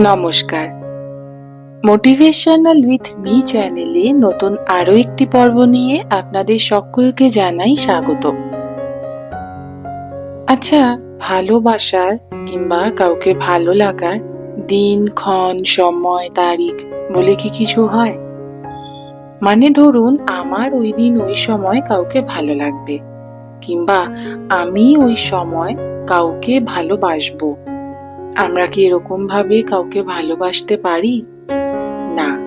নমস্কার। Motivational with me চ্যানেলে নতুন আরও একটি পর্ব নিয়ে আপনাদের সকলকে জানাই স্বাগত। আচ্ছা ভালোবাসার কিংবা কাউকে ভালো লাগার দিন, ক্ষণ, সময়, তারিখ বলে কি কিছু হয়? মানে ধরুন, আমার ওই দিন ওই সময় কাউকে ভালো লাগবে, কিংবা আমি ওই সময় কাউকে ভালোবাসবো। আমরা কি এরকম ভাবে কাউকে ভালোবাসতে পারি? না।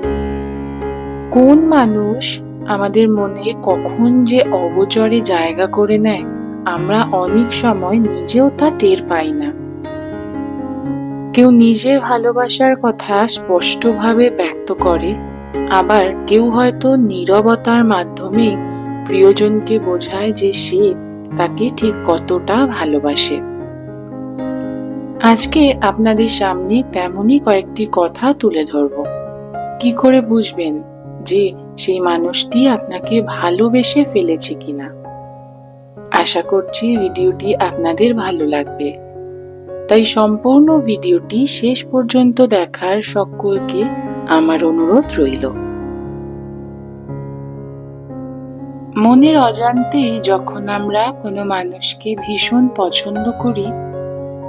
কোন মানুষ আমাদের মনে কখন যে অগোচরে জায়গা করে নেয়, আমরা অনেক সময় নিজেও তা টের পাই না। কেউ নিজের ভালোবাসার কথা স্পষ্টভাবে ব্যক্ত করে, আবার কেউ হয়তো নীরবতার মাধ্যমে প্রিয়জনকে বোঝায় যে সে তাকে ঠিক কতটা ভালোবাসে। আজকে আপনাদের সামনে তেমনই কয়েকটি কথা তুলে ধরব। কি করে বুঝবেন যে সেই মানুষটি আপনাকে ভালোবেসে ফেলেছে কিনা? আশা করছি ভিডিওটি আপনাদের ভালো লাগবে। তাই সম্পূর্ণ ভিডিওটি শেষ পর্যন্ত দেখার সকলকে আমার অনুরোধ রইল। মনের অজান্তেই যখন আমরা কোনো মানুষকে ভীষণ পছন্দ করি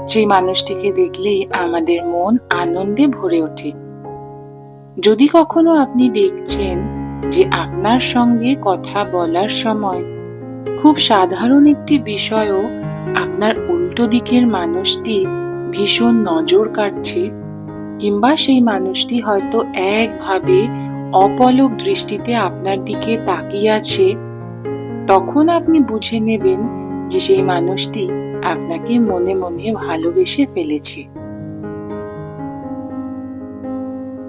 সেই মানুষটিকে দেখলেই আমাদের মন আনন্দে ভরে ওঠে। যদি কখনো আপনি দেখছেন যে আপনার সঙ্গে কথা বলার সময় খুব সাধারণ একটি বিষয়ও আপনার উল্টো দিকের মানুষটি ভীষণ নজর কাটছে কিংবা সেই মানুষটি হয়তো একভাবে অপলক দৃষ্টিতে আপনার দিকে তাকিয়ে আছে, তখন আপনি বুঝে নেবেন যে সেই মানুষটি আপনাকে মনে মনে ভালোবেসে ফেলেছে।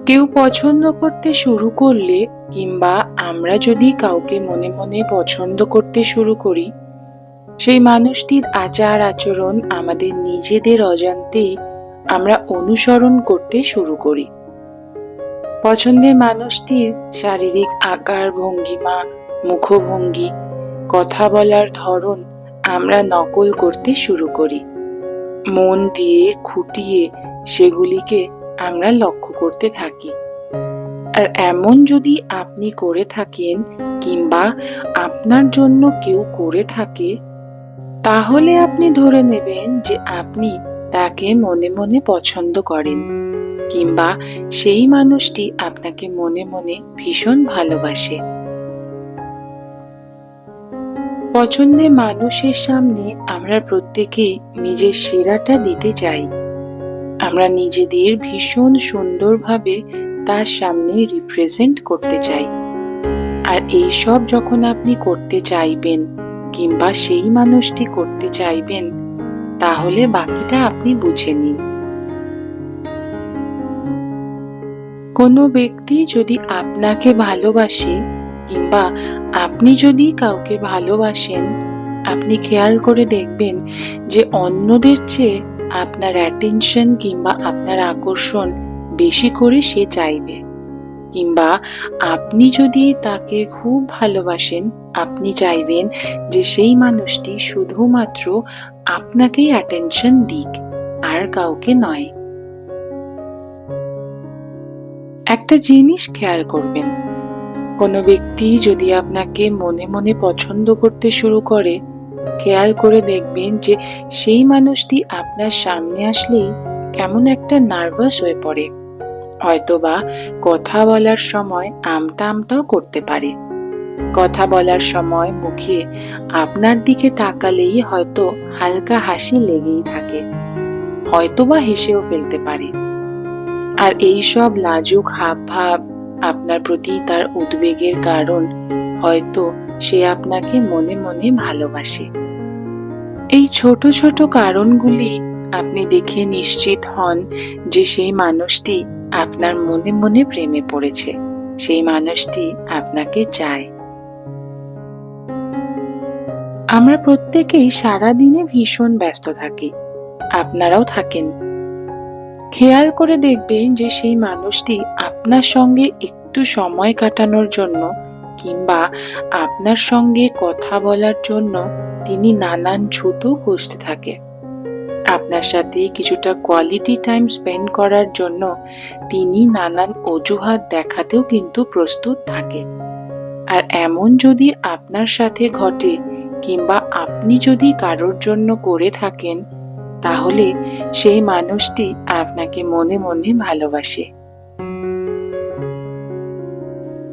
কেউ পছন্দ করতে শুরু করলে কিংবা আমরা যদি কাউকে মনে মনে পছন্দ করতে শুরু করি, সেই মানুষটির আচার আচরণ আমাদের নিজেদের অজান্তেই আমরা অনুসরণ করতে শুরু করি। পছন্দের মানুষটির শারীরিক আকার ভঙ্গিমা, মুখভঙ্গি, কথা বলার ধরন আমরা নকল করতে শুরু করি। মন দিয়ে খুঁটিয়ে সেগুলিকে আমরা লক্ষ্য করতে থাকি। আর এমন যদি আপনি করে থাকেন কিংবা আপনার জন্য কেউ করে থাকে, তাহলে আপনি ধরে নেবেন যে আপনি তাকে মনে মনে পছন্দ করেন কিংবা সেই মানুষটি আপনাকে মনে মনে ভীষণ ভালোবাসে। পছন্দের মানুষের সামনে আমরা প্রত্যেকে নিজের সেরাটা দিতে চাই। আমরা নিজেদের ভীষণ সুন্দরভাবে তার সামনে রিপ্রেজেন্ট করতে চাই। আর এই সব যখন আপনি করতে চাইবেন কিংবা সেই মানুষটি করতে চাইবেন, তাহলে বাকিটা আপনি বুঝে নিন। কোনো ব্যক্তি যদি আপনাকে ভালোবাসে কিংবা আপনি যদি কাউকে ভালোবাসেন, আপনি খেয়াল করে দেখবেন যে অন্যদের চেয়ে আপনার অ্যাটেনশন কিংবা আপনার আকর্ষণ বেশি করে সে চাইবে। কিংবা আপনি যদি তাকে খুব ভালোবাসেন, আপনি চাইবেন যে সেই মানুষটি শুধুমাত্র আপনাকেই অ্যাটেনশন দিক, আর কাউকে নয়। একটা জিনিস খেয়াল করবেন কোনো ব্যক্তি যদি আপনাকে মনে মনে পছন্দ করতে শুরু করে, খেয়াল করে দেখবেন যে সেই মানুষটি আপনার সামনে আসলেই কেমন একটা নার্ভাস হয়ে পড়ে। হয়তোবা কথা বলার সময় আমতা আমতাও করতে পারে। কথা বলার সময় মুখে আপনার দিকে তাকালেই হয়তো হালকা হাসি লেগেই থাকে। হয়তোবা হেসেও ফেলতে পারে। আর এই সব লাজুক হাব ভাব আপনার প্রতি তার উদ্বেগের কারণ হয়তো সে আপনাকে মনে মনে ভালোবাসে। এই ছোট ছোট কারণগুলি আপনি দেখে নিশ্চিত হন যে সেই মানুষটি আপনার মনে মনে প্রেমে পড়েছে। সেই মানুষটি আপনাকে চায়। আমরা প্রত্যেকেই সারা দিনে ভীষণ ব্যস্ত থাকি। আপনারাও থাকেন। খেয়াল করে দেখবেন যে সেই মানুষটি আপনার সঙ্গে একটু সময় কাটানোর জন্য কিংবা আপনার সঙ্গে কথা বলার জন্য তিনি নানান ছুতো খুঁজতে থাকে। আপনার সাথে কিছুটা কোয়ালিটি টাইম স্পেন্ড করার জন্য তিনি নানান অজুহাত দেখাতেও কিন্তু প্রস্তুত থাকে। আর এমন যদি আপনার সাথে ঘটে কিংবা আপনি যদি কারোর জন্য করে থাকেন তাহলে সেই মানুষটি আপনাকে মনে মনে ভালোবাসে।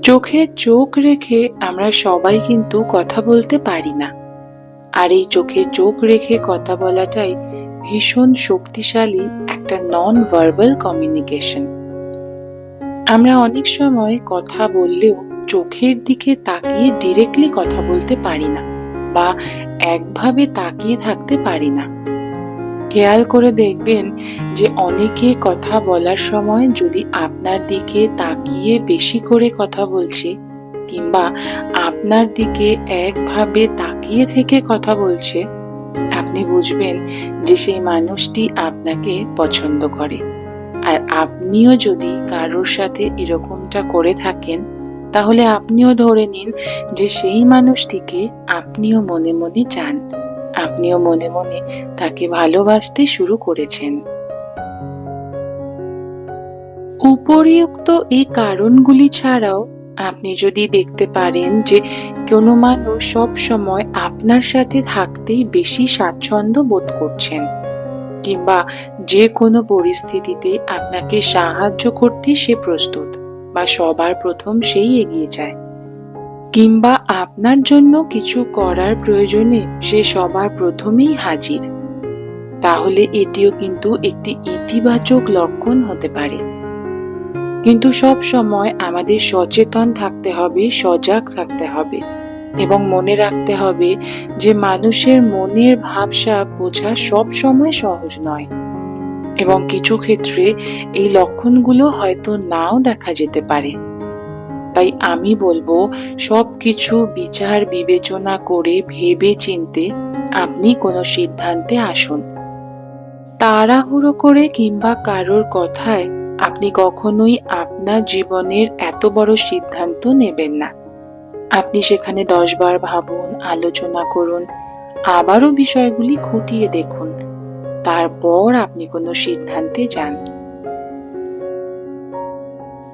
চোখে চোখ রেখে আমরা সবাই কিন্তু কথা বলতে পারি না। আর এই চোখে চোখ রেখে কথা বলাটাই ভীষণ শক্তিশালী একটা নন ভার্বাল কমিউনিকেশন আমরা অনেক সময় কথা বললেও চোখের দিকে তাকিয়ে ডিরেক্টলি কথা বলতে পারি না বা একভাবে তাকিয়ে থাকতে পারি না। খেয়াল করে দেখবেন যে অনেকে কথা বলার সময় যদি আপনার দিকে তাকিয়ে বেশি করে কথা বলছে কিংবা আপনার দিকে একভাবে তাকিয়ে থেকে কথা বলছে, আপনি বুঝবেন যে সেই মানুষটি আপনাকে পছন্দ করে। আর আপনিও যদি কারোর সাথে এরকমটা করে থাকেন, তাহলে আপনিও ধরে নিন যে সেই মানুষটিকে আপনিও মনে মনে চান। আপনিও মনে মনে তাকে ভালোবাসতে শুরু করেছেন। উপরিউক্ত এই কারণগুলি ছাড়াও আপনি যদি দেখতে পারেন যে কোনো মানুষ সব সময় আপনার সাথে থাকতেই বেশি স্বাচ্ছন্দ্য বোধ করছেন কিংবা যে কোনো পরিস্থিতিতে আপনাকে সাহায্য করতে সে প্রস্তুত বা সবার প্রথম সেই এগিয়ে যায়। কিংবা আপনার জন্য কিছু করার প্রয়োজনে সে সবার প্রথমেই হাজির। তাহলে এটিও কিন্তু একটি ইতিবাচক লক্ষণ হতে পারে। কিন্তু সব সময় আমাদের সচেতন থাকতে হবে, সজাগ থাকতে হবে এবং মনে রাখতে হবে যে মানুষের মনের ভাবসাব বোঝা সব সময় সহজ নয় এবং কিছু ক্ষেত্রে এই লক্ষণগুলো হয়তো নাও দেখা যেতে পারে। তাই আমি বলব সব কিছু বিচার বিবেচনা করে ভেবে চিনতে আপনি কোনো সিদ্ধান্তে আসুন। তাড়াহুড়ো করে কিংবা কারোর কথায় আপনি কখনোই আপনার জীবনের এত বড় সিদ্ধান্ত নেবেন না। আপনি সেখানে দশবার ভাবুন, আলোচনা করুন, আবারও বিষয়গুলি খুঁটিয়ে দেখুন। তারপর আপনি কোনো সিদ্ধান্তে যান।